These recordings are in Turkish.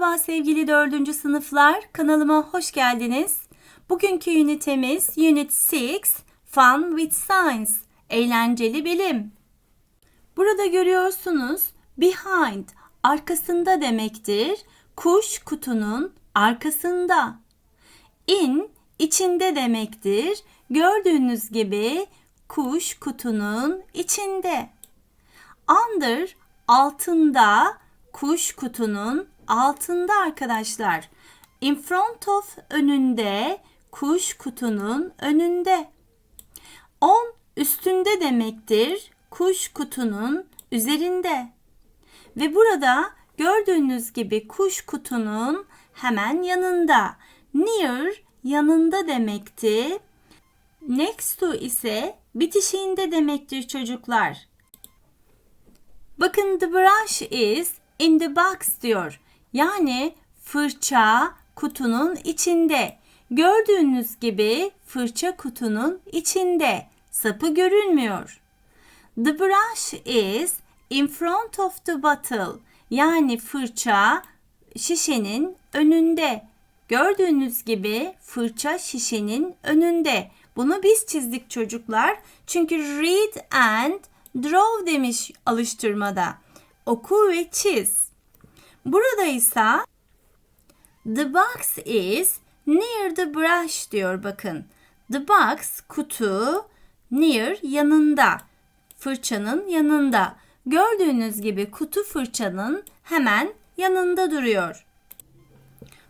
Merhaba sevgili dördüncü sınıflar, kanalıma hoş geldiniz. Bugünkü ünitemiz Unit 6, Fun with Science, eğlenceli bilim. Burada görüyorsunuz behind, arkasında demektir. Kuş kutunun arkasında. In, içinde demektir. Gördüğünüz gibi kuş kutunun içinde. Under, altında, kuş kutunun altında arkadaşlar. In front of önünde, kuş kutunun önünde. On üstünde demektir. Kuş kutunun üzerinde. Ve burada gördüğünüz gibi kuş kutunun hemen yanında. Near yanında demekti. Next to ise bitişiğinde demektir çocuklar. Bakın the brush is in the box diyor. Yani fırça kutunun içinde. Gördüğünüz gibi fırça kutunun içinde. Sapı görünmüyor. The brush is in front of the bottle. Yani fırça şişenin önünde. Gördüğünüz gibi fırça şişenin önünde. Bunu biz çizdik çocuklar. Çünkü read and draw demiş alıştırmada. Oku ve çiz. Burada ise the box is near the brush diyor bakın. The box kutu near yanında. Fırçanın yanında. Gördüğünüz gibi kutu fırçanın hemen yanında duruyor.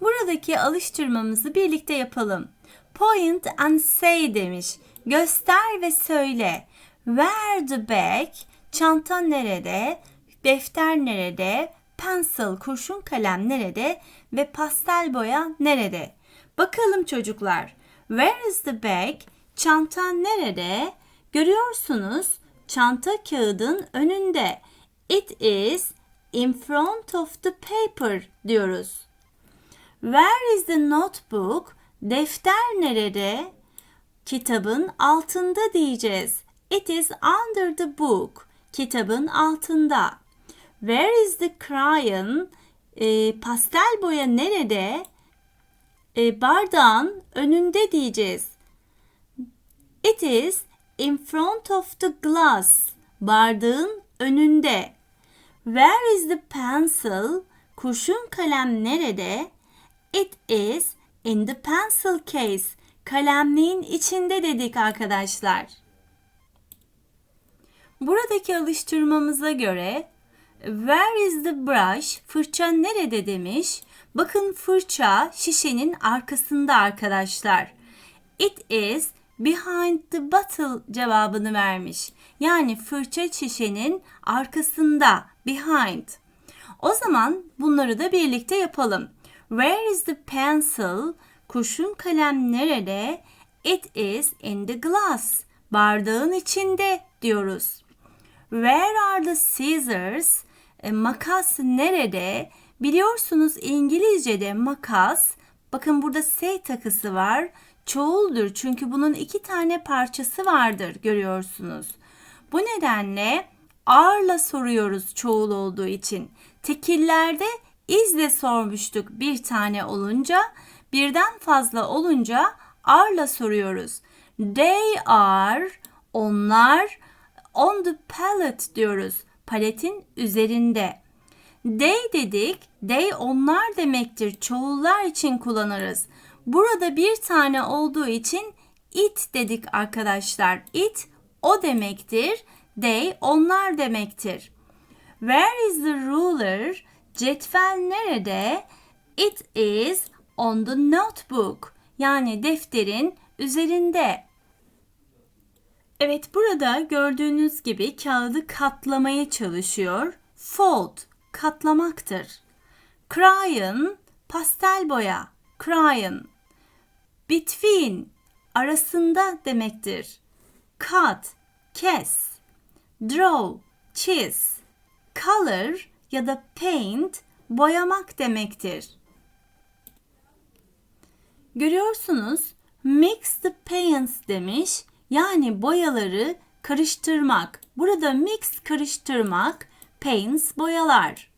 Buradaki alıştırmamızı birlikte yapalım. Point and say demiş. Göster ve söyle. Where the bag? Çanta nerede? Defter nerede? Pencil, kurşun kalem nerede? Ve pastel boya nerede? Bakalım çocuklar. Where is the bag? Çanta nerede? Görüyorsunuz çanta kağıdın önünde. It is in front of the paper diyoruz. Where is the notebook? Defter nerede? Kitabın altında diyeceğiz. It is under the book. Kitabın altında. Where is the crayon? E, pastel boya nerede? E, bardağın önünde diyeceğiz. It is in front of the glass. Bardağın önünde. Where is the pencil? Kurşun kalem nerede? It is in the pencil case. Kalemliğin içinde dedik arkadaşlar. Buradaki alıştırmamıza göre Where is the brush? Fırça nerede demiş. Bakın fırça şişenin arkasında arkadaşlar. It is behind the bottle cevabını vermiş. Yani fırça şişenin arkasında, behind. O zaman bunları da birlikte yapalım. Where is the pencil? Kurşun kalem nerede? It is in the glass. Bardağın içinde diyoruz. Where are the scissors? E, makas nerede? Biliyorsunuz İngilizce'de makas, bakın burada S takısı var. Çoğuldur çünkü bunun iki tane parçası vardır görüyorsunuz. Bu nedenle arla soruyoruz çoğul olduğu için. Tekillerde izle sormuştuk bir tane olunca, birden fazla olunca arla soruyoruz. They are, onlar on the pallet diyoruz. Paletin üzerinde. They dedik. They onlar demektir. Çoğullar için kullanırız. Burada bir tane olduğu için it dedik arkadaşlar. It o demektir. They onlar demektir. Where is the ruler? Cetvel nerede? It is on the notebook. Yani defterin üzerinde. Evet burada gördüğünüz gibi kağıdı katlamaya çalışıyor. Fold katlamaktır. Crayon pastel boya. Crayon. Between arasında demektir. Cut kes. Draw çiz. Color ya da paint boyamak demektir. Görüyorsunuz mix the paints demiş yani boyaları karıştırmak. Burada mix karıştırmak, paints boyalar.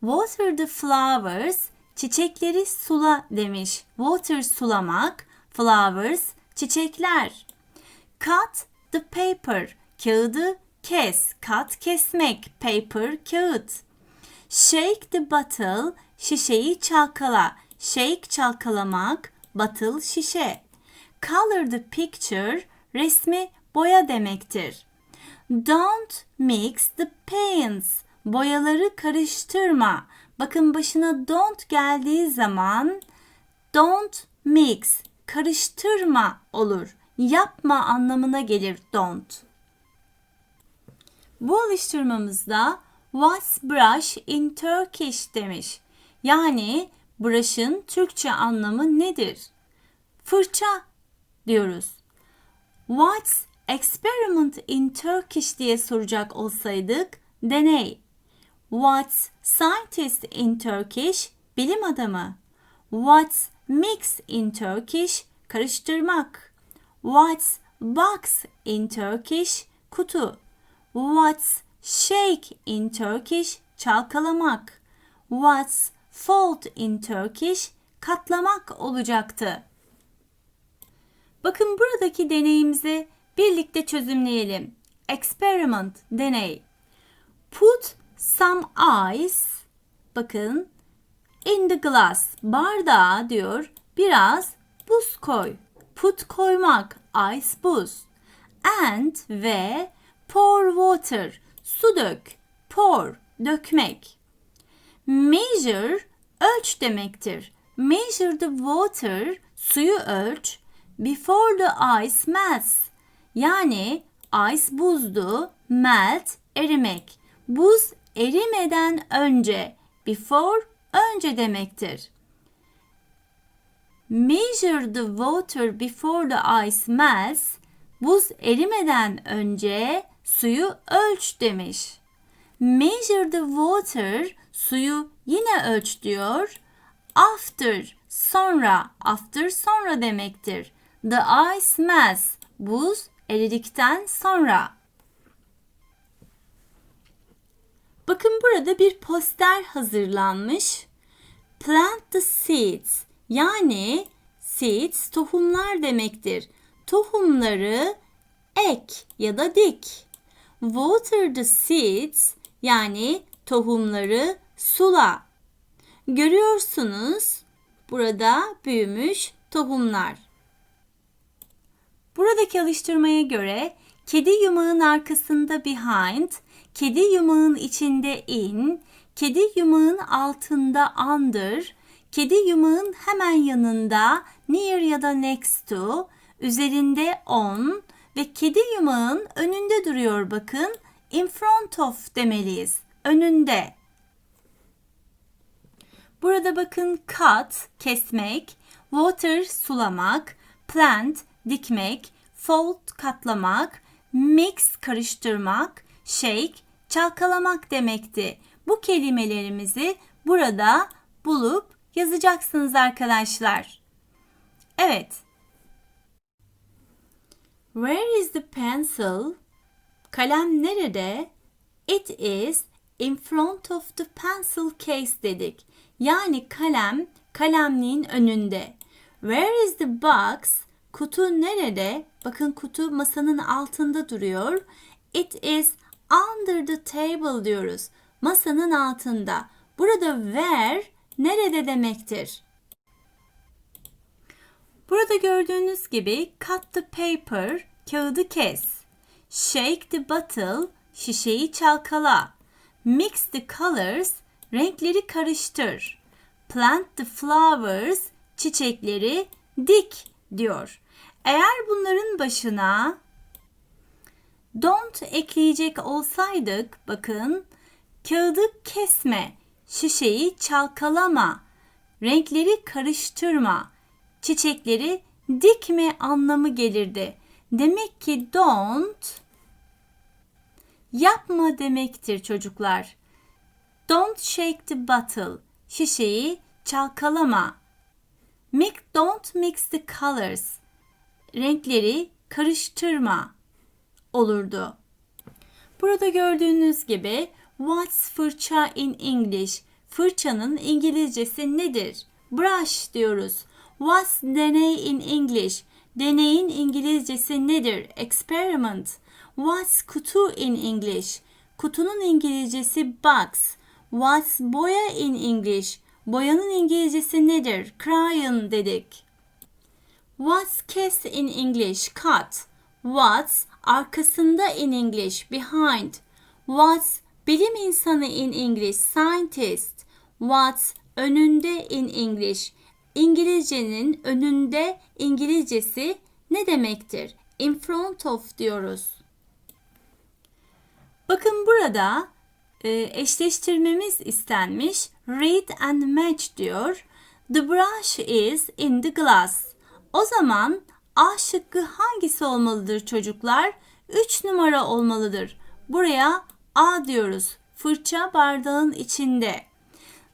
Water the flowers çiçekleri sula demiş. Water sulamak, flowers çiçekler. Cut the paper kağıdı kes. Cut kesmek, paper kağıt. Shake the bottle şişeyi çalkala. Shake çalkalamak, bottle şişe. Color the picture resmi boya demektir. Don't mix the paints. Boyaları karıştırma. Bakın başına don't geldiği zaman don't mix karıştırma olur. Yapma anlamına gelir don't. Bu alıştırmamızda what's brush in Turkish demiş. Yani brush'ın Türkçe anlamı nedir? Fırça diyoruz. What's experiment in Turkish diye soracak olsaydık deney. What's scientist in Turkish? Bilim adamı. What's mix in Turkish? Karıştırmak. What's box in Turkish? Kutu. What's shake in Turkish? Çalkalamak. What's fold in Turkish? Katlamak olacaktı. Bakın buradaki deneyimizi birlikte çözümleyelim. Experiment, deney. Put some ice, bakın, in the glass, bardağa diyor, biraz buz koy. Put koymak, ice buz. And ve pour water, su dök. Pour, dökmek. Measure, ölç demektir. Measure the water, suyu ölç. Before the ice melts. Yani ice buzdu, melt erimek. Buz erimeden önce. Before önce demektir. Measure the water before the ice melts. Buz erimeden önce suyu ölç demiş. Measure the water suyu yine ölç diyor. After sonra after sonra demektir. The ice melts buz eridikten sonra. Bakın burada bir poster hazırlanmış. Plant the seeds yani seeds tohumlar demektir. Tohumları ek ya da dik. Water the seeds yani tohumları sula. Görüyorsunuz burada büyümüş tohumlar. Buradaki alıştırmaya göre kedi yumağın arkasında behind, kedi yumağın içinde in, kedi yumağın altında under, kedi yumağın hemen yanında near ya da next to, üzerinde on ve kedi yumağın önünde duruyor bakın. In front of demeliyiz. Önünde. Burada bakın cut kesmek, water sulamak, plant dikmek, fold katlamak, mix karıştırmak, shake çalkalamak demekti. Bu kelimelerimizi burada bulup yazacaksınız arkadaşlar. Evet. Where is the pencil? Kalem nerede? It is in front of the pencil case dedik. Yani kalem kalemliğin önünde. Where is the box? Kutu nerede? Bakın kutu masanın altında duruyor. It is under the table diyoruz. Masanın altında. Burada where nerede demektir. Burada gördüğünüz gibi cut the paper kağıdı kes. Shake the bottle şişeyi çalkala. Mix the colors renkleri karıştır. Plant the flowers çiçekleri dik diyor. Eğer bunların başına don't ekleyecek olsaydık bakın kağıdı kesme, şişeyi çalkalama, renkleri karıştırma, çiçekleri dikme anlamı gelirdi. Demek ki don't yapma demektir çocuklar. Don't shake the bottle. Şişeyi çalkalama. Make, don't mix the colors. Renkleri karıştırma olurdu. Burada gördüğünüz gibi what's fırça in English? Fırçanın İngilizcesi nedir? Brush diyoruz. What's deney in English? Deneyin İngilizcesi nedir? Experiment. What's kutu in English? Kutunun İngilizcesi box. What's boya in English? Boyanın İngilizcesi nedir? Crayon dedik. What's kiss in English? Cut. What's arkasında in English? Behind. What's bilim insanı in English? Scientist. What's önünde in English? İngilizcenin önünde İngilizcesi ne demektir? In front of diyoruz. Bakın burada e, eşleştirmemiz istenmiş. Read and match diyor. The brush is in the glass. O zaman A şıkkı hangisi olmalıdır çocuklar? 3 numara olmalıdır. Buraya A diyoruz. Fırça bardağın içinde.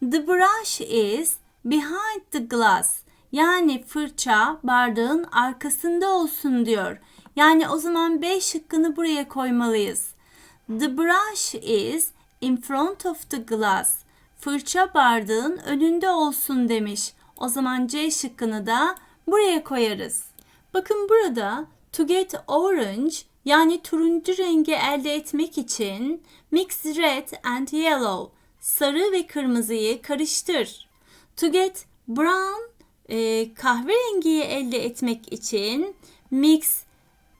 The brush is behind the glass. Yani fırça bardağın arkasında olsun diyor. Yani o zaman B şıkkını buraya koymalıyız. The brush is in front of the glass. Fırça bardağın önünde olsun demiş. O zaman C şıkkını da buraya koyarız. Bakın burada to get orange yani turuncu rengi elde etmek için mix red and yellow sarı ve kırmızıyı karıştır. To get brown e, kahverengiyi elde etmek için mix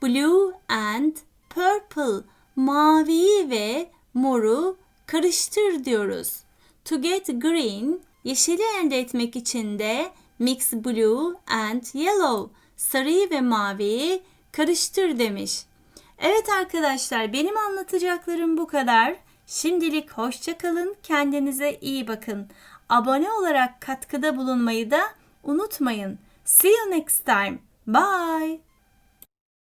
blue and purple maviyi ve moru karıştır diyoruz. To get green yeşili elde etmek için de mix blue and yellow sarıyı ve maviyi karıştır demiş. Evet arkadaşlar benim anlatacaklarım bu kadar. Şimdilik hoşça kalın. Kendinize iyi bakın. Abone olarak katkıda bulunmayı da unutmayın. See you next time. Bye.